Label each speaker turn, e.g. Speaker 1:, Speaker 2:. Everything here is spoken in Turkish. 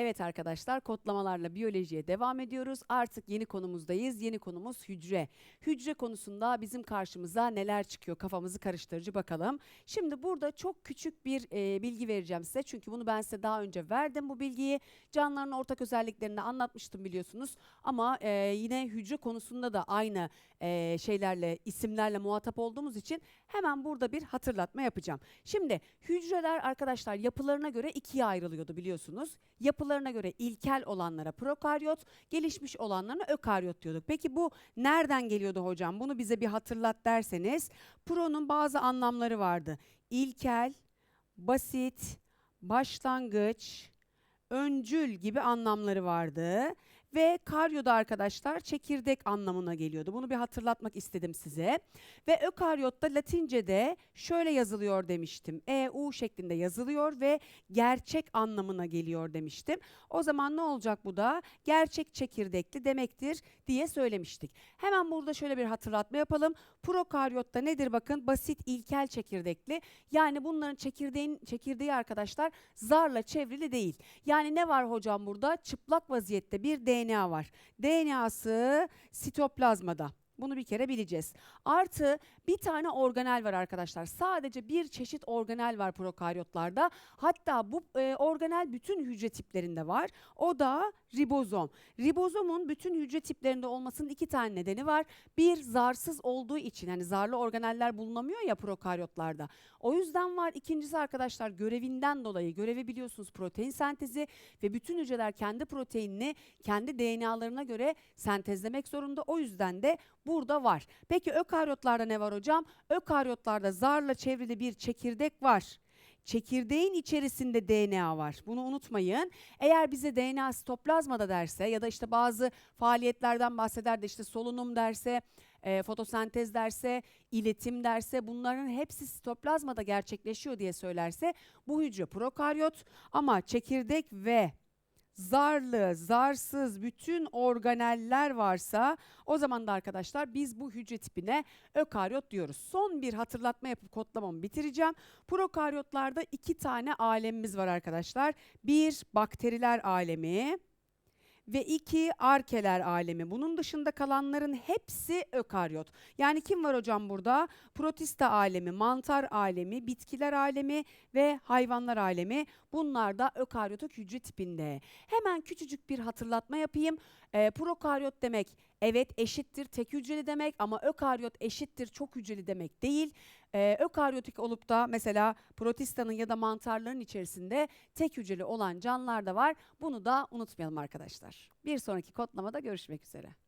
Speaker 1: Evet arkadaşlar kodlamalarla biyolojiye devam ediyoruz. Artık yeni konumuzdayız. Yeni konumuz hücre. Hücre konusunda bizim karşımıza neler çıkıyor kafamızı karıştırıcı bakalım. Şimdi burada çok küçük bir e, bilgi vereceğim size. Çünkü bunu ben size daha önce verdim bu bilgiyi. Canlıların ortak özelliklerini anlatmıştım biliyorsunuz. Ama e, yine hücre konusunda da aynı e, şeylerle isimlerle muhatap olduğumuz için hemen burada bir hatırlatma yapacağım. Şimdi hücreler arkadaşlar yapılarına göre ikiye ayrılıyordu biliyorsunuz. Yapılarına göre ilkel olanlara prokaryot, gelişmiş olanlarına ökaryot diyorduk. Peki bu nereden geliyordu hocam? Bunu bize bir hatırlat derseniz pro'nun bazı anlamları vardı. İlkel, basit, başlangıç, öncül gibi anlamları vardı. Ve karyoda arkadaşlar çekirdek anlamına geliyordu. Bunu bir hatırlatmak istedim size. Ve ökaryotta Latince'de şöyle yazılıyor demiştim. EU şeklinde yazılıyor ve gerçek anlamına geliyor demiştim. O zaman ne olacak bu da? Gerçek çekirdekli demektir diye söylemiştik. Hemen burada şöyle bir hatırlatma yapalım. Prokaryotta nedir bakın? Basit ilkel çekirdekli. Yani bunların çekirdeğin çekirdeği arkadaşlar zarla çevrili değil. Yani ne var hocam burada? Çıplak vaziyette bir DNA var. DNA'sı sitoplazmada. Bunu bir kere bileceğiz. Artı bir tane organel var arkadaşlar. Sadece bir çeşit organel var prokaryotlarda. Hatta bu e, organel bütün hücre tiplerinde var. O da ribozom. Ribozomun bütün hücre tiplerinde olmasının iki tane nedeni var. Bir zarsız olduğu için hani zarlı organeller bulunamıyor ya prokaryotlarda. O yüzden var. İkincisi arkadaşlar görevinden dolayı görevi biliyorsunuz protein sentezi ve bütün hücreler kendi proteinini kendi DNA'larına göre sentezlemek zorunda. O yüzden de burada var. Peki ökaryotlarda ne var hocam? Ökaryotlarda zarla çevrili bir çekirdek var. Çekirdeğin içerisinde DNA var. Bunu unutmayın. Eğer bize DNA sitoplazmada derse ya da işte bazı faaliyetlerden bahseder de işte solunum derse, e, fotosentez derse, iletim derse bunların hepsi sitoplazmada gerçekleşiyor diye söylerse bu hücre prokaryot ama çekirdek ve zarlı, zarsız bütün organeller varsa o zaman da arkadaşlar biz bu hücre tipine ökaryot diyoruz. Son bir hatırlatma yapıp kodlamamı bitireceğim. Prokaryotlarda iki tane alemimiz var arkadaşlar. Bir bakteriler alemi ve iki arkeler alemi. Bunun dışında kalanların hepsi ökaryot. Yani kim var hocam burada? Protista alemi, mantar alemi, bitkiler alemi ve hayvanlar alemi. Bunlar da ökaryotik hücre tipinde. Hemen küçücük bir hatırlatma yapayım. Ee, prokaryot demek evet eşittir tek hücreli demek ama ökaryot eşittir çok hücreli demek değil. Ee, ökaryotik olup da mesela protistanın ya da mantarların içerisinde tek hücreli olan canlılar da var. Bunu da unutmayalım arkadaşlar. Bir sonraki kodlamada görüşmek üzere.